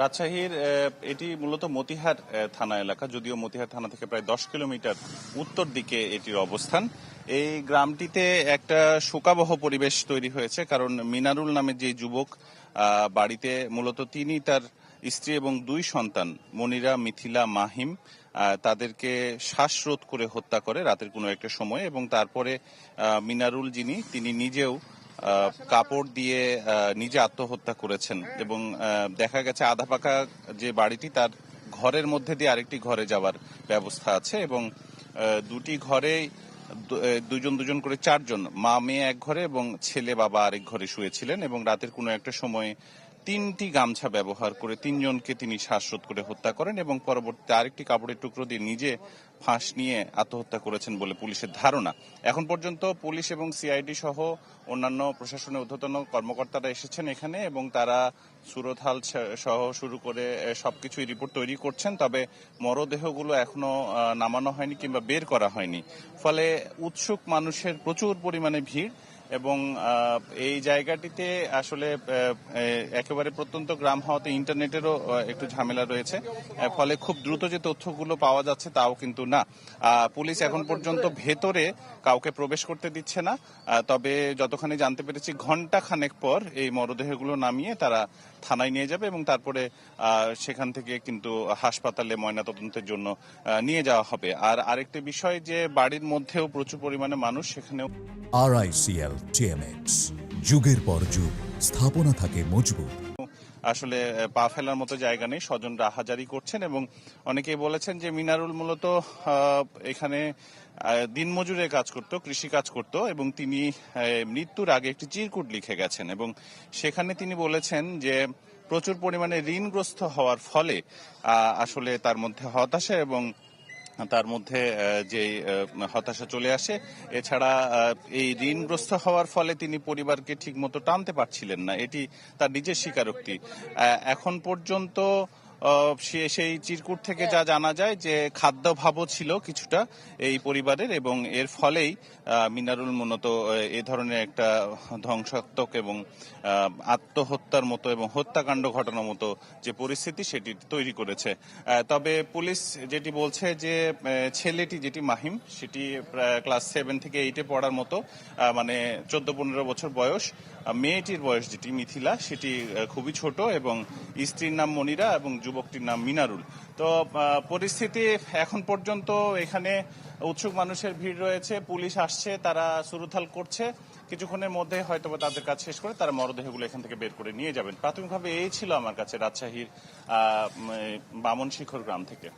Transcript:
রাজশাহীর এটি মূলত মতিহার থানা এলাকা। যদিও মতিহার থানা থেকে প্রায় দশ কিলোমিটার উত্তর দিকে এটির অবস্থান। এই গ্রামটিতে একটা শোকাবহ পরিবেশ তৈরি হয়েছে, কারণ মিনারুল নামের যে যুবক বাড়িতে মূলত তিনি তার স্ত্রী এবং দুই সন্তান, মনিরা, মিথিলা, মাহিম তাদেরকে শ্বাসরোধ করে হত্যা করে রাতের কোনো একটা সময় এবং তারপরে মিনারুল যিনি, তিনি নিজেও কাপড় দিয়ে নিজে আত্মহত্যা করেছেন এবং দেখা গেছে আধা পাকা যে বাড়িটি তার ঘরের মধ্যে দিয়ে আরেকটি ঘরে যাওয়ার ব্যবস্থা আছে এবং দুটি ঘরে দুজন দুজন করে চারজন মা মেয়ে এক ঘরে এবং ছেলে বাবা আরেক ঘরে শুয়েছিলেন এবং রাতের কোনো একটা সময় তিনটি গামছা ব্যবহার করে তিনজনকে তিনি শ্বাসরোধ করে হত্যা করেন এবং পরবর্তীতে আরেকটি কাপড়ের টুকরো দিয়ে নিজে ফাঁস নিয়ে আত্মহত্যা করেছেন বলে পুলিশের ধারণা। এখন পর্যন্ত পুলিশ এবং সিআইডি সহ অন্যান্য প্রশাসনের ঊর্ধ্বতন কর্মকর্তারা এসেছেন এখানে এবং তারা সুরতহাল সহ শুরু করে সবকিছুই রিপোর্ট তৈরি করছেন, তবে মরদেহগুলো এখনও নামানো হয়নি কিংবা বের করা হয়নি। ফলে উৎসুক মানুষের প্রচুর পরিমাণে ভিড়। এবং এই জায়গাটিতে আসলে একেবারে প্রত্যন্ত গ্রাম হওয়াতে ইন্টারনেটেরও একটু ঝামেলা রয়েছে। ফলে খুব দ্রুত যে তথ্যগুলো পাওয়া যাচ্ছে তাও কিন্তু না। পুলিশ এখন পর্যন্ত ভেতরে কাউকে প্রবেশ করতে দিচ্ছে না। তবে যতখানি জানতে পেরেছি ঘণ্টা খানেক পর এই মরদেহগুলো নামিয়ে তারা থানায় নিয়ে যাবে এবং তারপরে সেখান থেকে কিন্তু হাসপাতালে ময়নাতদন্তের জন্য নিয়ে যাওয়া হবে। আর আরেকটি বিষয় যে, বাড়ির মধ্যেও প্রচুর পরিমাণে মানুষ সেখানেও আরআইসিএল টিএমএক্স যুগের পর যুগ, স্থাপনা থাকে মজবুত। আসলে পা ফেলার মতো জায়গা নেই, স্বজনরা হাজারি করছেন এবং অনেকেই বলেছেন যে মিনারুল মূলত এখানে দিনমজুরে কাজ করত, কৃষি কাজ করত এবং তিনি মৃত্যুর আগে একটি চিরকুট লিখে গেছেন এবং সেখানে তিনি বলেছেন যে প্রচুর পরিমাণে ঋণগ্রস্ত হওয়ার ফলে আসলে তার মধ্যে হতাশা এবং তার মধ্যে যে হতাশা চলে আসে। এছাড়া এই ঋণগ্রস্ত হওয়ার ফলে তিনি পরিবারকে ঠিকমতো টানতে পারছিলেন না। এটি তার নিজের স্বীকারোক্তি। এখন পর্যন্ত সে সেই চিরকুট থেকে যা জানা যায় যে খাদ্যাভাবও ছিল কিছুটা এই পরিবারের এবং এর ফলেই মিনারুল মূলত এ ধরনের একটা ধ্বংসাত্মক এবং আত্মহত্যার মতো এবং হত্যাকাণ্ড ঘটানোর মতো যে পরিস্থিতি সেটি তৈরি করেছে। তবে পুলিশ যেটি বলছে যে ছেলেটি যেটি মাহিম, সেটি ক্লাস সেভেন থেকে এইটে পড়ার মতো মানে চোদ্দ পনেরো বছর বয়স। মেয়েটির বয়স যেটি মিথিলা, সেটি খুবই ছোট এবং স্ত্রীর নাম মনিরা এবং যুবকটির নাম মিনারুল। তো পরিস্থিতি এখন পর্যন্ত এখানে উৎসুক মানুষের ভিড় রয়েছে, পুলিশ আসছে, তারা সুরুথাল করছে। কিছুক্ষণের মধ্যে হয়তো তাদের কাজ শেষ করে তারা মরদেহগুলো এখান থেকে বের করে নিয়ে যাবেন। প্রাথমিকভাবে এই ছিল আমার কাছে রাজশাহীর বামন শিখর গ্রাম থেকে।